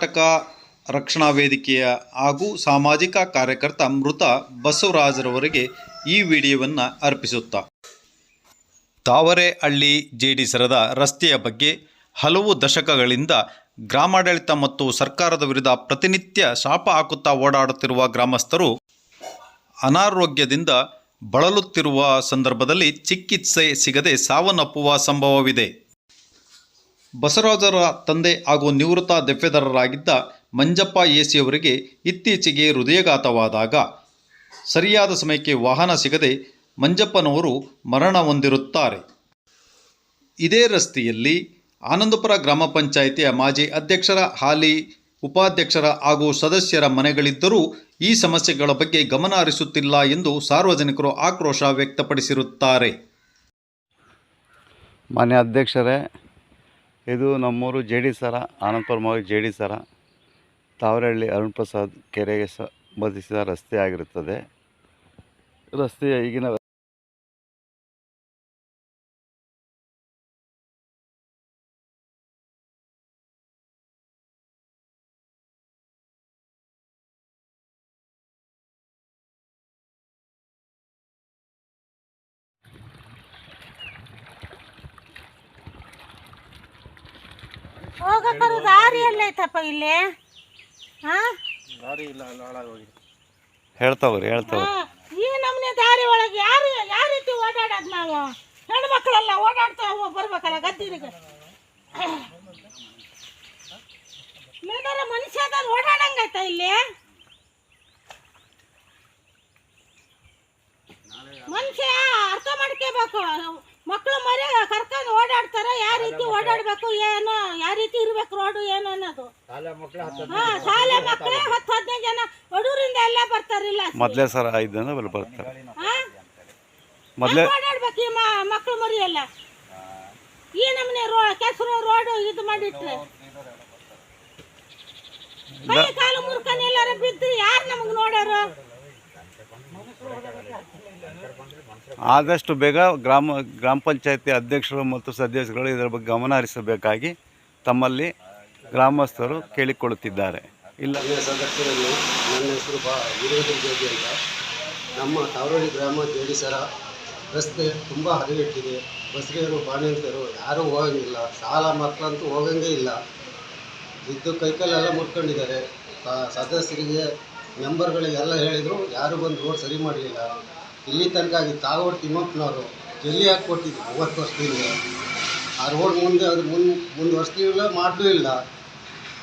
ಕರ್ನಾಟಕ ರಕ್ಷಣಾ ವೇದಿಕೆಯ ಹಾಗೂ ಸಾಮಾಜಿಕ ಕಾರ್ಯಕರ್ತ ಮೃತ ಬಸವರಾಜರವರಿಗೆ ಈ ವಿಡಿಯೋವನ್ನು ಅರ್ಪಿಸುತ್ತಾ. ತಾವರೆಹಳ್ಳಿ ಜೇಡಿಸರದ ರಸ್ತೆಯ ಬಗ್ಗೆ ಹಲವು ದಶಕಗಳಿಂದ ಗ್ರಾಮಾಡಳಿತ ಮತ್ತು ಸರ್ಕಾರದ ವಿರುದ್ಧ ಪ್ರತಿನಿತ್ಯ ಶಾಪ ಹಾಕುತ್ತಾ ಓಡಾಡುತ್ತಿರುವ ಗ್ರಾಮಸ್ಥರು ಅನಾರೋಗ್ಯದಿಂದ ಬಳಲುತ್ತಿರುವ ಸಂದರ್ಭದಲ್ಲಿ ಚಿಕಿತ್ಸೆ ಸಿಗದೆ ಸಾವನ್ನಪ್ಪುವ ಸಂಭವವಿದೆ. ಬಸವರಾಜರ ತಂದೆ ಹಾಗೂ ನಿವೃತ್ತ ದೆಫೆದಾರರಾಗಿದ್ದ ಮಂಜಪ್ಪ ಎಸಿಯವರಿಗೆ ಇತ್ತೀಚೆಗೆ ಹೃದಯಘಾತವಾದಾಗ ಸರಿಯಾದ ಸಮಯಕ್ಕೆ ವಾಹನ ಸಿಗದೆ ಮಂಜಪ್ಪನವರು ಮರಣ ಹೊಂದಿರುತ್ತಾರೆ. ಇದೇ ರಸ್ತೆಯಲ್ಲಿ ಆನಂದಪುರ ಗ್ರಾಮ ಪಂಚಾಯಿತಿಯ ಮಾಜಿ ಅಧ್ಯಕ್ಷರ ಹಾಲಿ, ಉಪಾಧ್ಯಕ್ಷರ ಹಾಗೂ ಸದಸ್ಯರ ಮನೆಗಳಿದ್ದರೂ ಈ ಸಮಸ್ಯೆಗಳ ಬಗ್ಗೆ ಗಮನ ಹರಿಸುತ್ತಿಲ್ಲ ಎಂದು ಸಾರ್ವಜನಿಕರು ಆಕ್ರೋಶ ವ್ಯಕ್ತಪಡಿಸಿರುತ್ತಾರೆ. ಮಾನ್ಯ ಅಧ್ಯಕ್ಷರೇ ಇದು ನಮ್ಮೂರು ಜೆ ಡಿ ಸರ ಆನಂದಪುರ ಮಾವಿ ಜೆ ಡಿ ಸರ. ತಾವರಹಳ್ಳಿ ಅರುಣ್ ಪ್ರಸಾದ್ ಕೆರೆಗೆ ಸಂಬಂಧಿಸಿದ ರಸ್ತೆ ಆಗಿರುತ್ತದೆ. ರಸ್ತೆಯ ಈಗಿನ ಹೋಗಕ್ಕರು ದಾರಿ ಎಲ್ಲೈತಪ್ಪ ಇಲ್ಲಿ? ಹಾ ಹೇಳ್ತಾವ್ರಿ ಹೇಳ್ತಾವ್ರಿ. ಹಾ, ಈ ನಮ್ನೆ ದಾರಿ ಒಳಗೆ ಯಾರು ಯಾವ ರೀತಿ ಓಡಾಡೋದು ನಾವು? ಹೆಣ್ಮಕ್ಳೆಲ್ಲ ಓಡಾಡ್ತಾವ ಬರ್ಬೇಕಲ್ಲ ಗದ್ದಿರಿಗೆ ಏನಾರ ಮನುಷ್ಯದ ಓಡಾಡಂಗೈತ ಇಲ್ಲಿ? ಮನುಷ್ಯ ಅರ್ಥ ಮಾಡ್ಕೋಬೇಕು. ಮಕ್ಕಳು ಮರಿ ಕರ್ಕೊಂಡು ಓಡಾಡ್ತಾರೆ ಯಾವ ರೀತಿ ಓಡಾಡ್ಬೇಕು ಏನು ಯಾವ ರೀತಿ ಇರ್ಬೇಕು ರೋಡು ಏನು ಅನ್ನೋದು. ಹಾ ಶಾಲೆ ಮಕ್ಕಳೇ ಹತ್ತು ಹದಿನೈದು ಜನ ಹುಡುಗರಿಂದ ಎಲ್ಲ ಬರ್ತಾರಿಲ್ಲ ಮೊದ್ಲೇ ಸರ ಐದು ಜನ ಬರ್ತಾರೆ. ಹಾ? ಮೊದಲೇ ಓಡಾಡ್ಬೇಕು ಈ ಮಕ್ಕಳು ಮರಿ ಎಲ್ಲ ಈ ನಮ್ನೆ ರೋ ಕೆಸರು ರೋಡು ಇದು ಮಾಡಿಟ್ರೆ. ಕೈ ಕಾಲು ಮುರ್ಕೊಂಡು ಎಲ್ಲಾರ ಬಿದ್ದು ಯಾರು ನಮಗೆ ನೋಡೋರು? ಆದಷ್ಟು ಬೇಗ ಗ್ರಾಮ ಗ್ರಾಮ ಪಂಚಾಯತಿ ಅಧ್ಯಕ್ಷರು ಮತ್ತು ಸದಸ್ಯರುಗಳು ಇದರ ಬಗ್ಗೆ ಗಮನ ಹರಿಸಬೇಕಾಗಿ ತಮ್ಮಲ್ಲಿ ಗ್ರಾಮಸ್ಥರು ಕೇಳಿಕೊಳ್ಳುತ್ತಿದ್ದಾರೆ. ಇಲ್ಲ. ಸದಸ್ಯರಲ್ಲಿ ನನ್ನ ಹೆಸರು ಬಾ ವೀರೇಂದ್ರ ಜೋಗಿ ಅಂತ. ನಮ್ಮ ತಾವರಳ್ಳಿ ಗ್ರಾಮ ಜೋಡಿಸರ ರಸ್ತೆ ತುಂಬ ಹದಗೆಟ್ಟಿದೆ. ಬಸ್ರಿಯರು ಬಾಣಂತಿಯರು ಯಾರೂ ಹೋಗಂಗಿಲ್ಲ. ಸಾಲ ಮಕ್ಕಳಂತೂ ಹೋಗಂಗೇ ಇಲ್ಲ. ಇದ್ದು ಕೈಕಲ್ಲೆಲ್ಲ ಮುಟ್ಕೊಂಡಿದ್ದಾರೆ ಸದಸ್ಯರಿಗೆ ಮೆಂಬರ್ಗಳಿಗೆಲ್ಲ ಹೇಳಿದರು, ಯಾರು ಬಂದು ರೋಡ್ ಸರಿ ಮಾಡಲಿಲ್ಲ. ಇಲ್ಲಿ ತನಕ ಆಗಿ ತಾಗೋಡ್ ತಿಮ್ಮಪ್ಪನವರು ಜಲ್ಲಿ ಹಾಕಿ ಕೊಟ್ಟಿದ್ರು ಮೂವತ್ತು ವರ್ಷದಿಂದ. ಆ ರೋಡ್ ಮುಂದೆ ಅದು ಮುಂದೆ ಮುಂದುವರ್ಸ್ಲಿಲ್ಲ ಮಾಡಲೂ ಇಲ್ಲ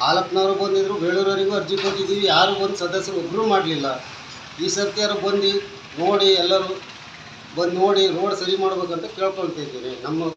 ಹಾಲಪ್ಪನವರು ಬಂದಿದ್ದರು ಬೇಳೂರವರಿಗೂ ಅರ್ಜಿ ಕೊಟ್ಟಿದ್ದೀವಿ, ಯಾರು ಬಂದು ಸದಸ್ಯರು ಒಬ್ಬರೂ ಮಾಡಲಿಲ್ಲ. ಈ ಸರ್ತಿಯವರು ಬಂದು ನೋಡಿ ಎಲ್ಲರೂ ಬಂದು ನೋಡಿ ರೋಡ್ ಸರಿ ಮಾಡ್ಬೇಕಂತ ಕೇಳ್ಕೊಳ್ತಾ ಇದ್ದೀನಿ. ನಮ್ಮ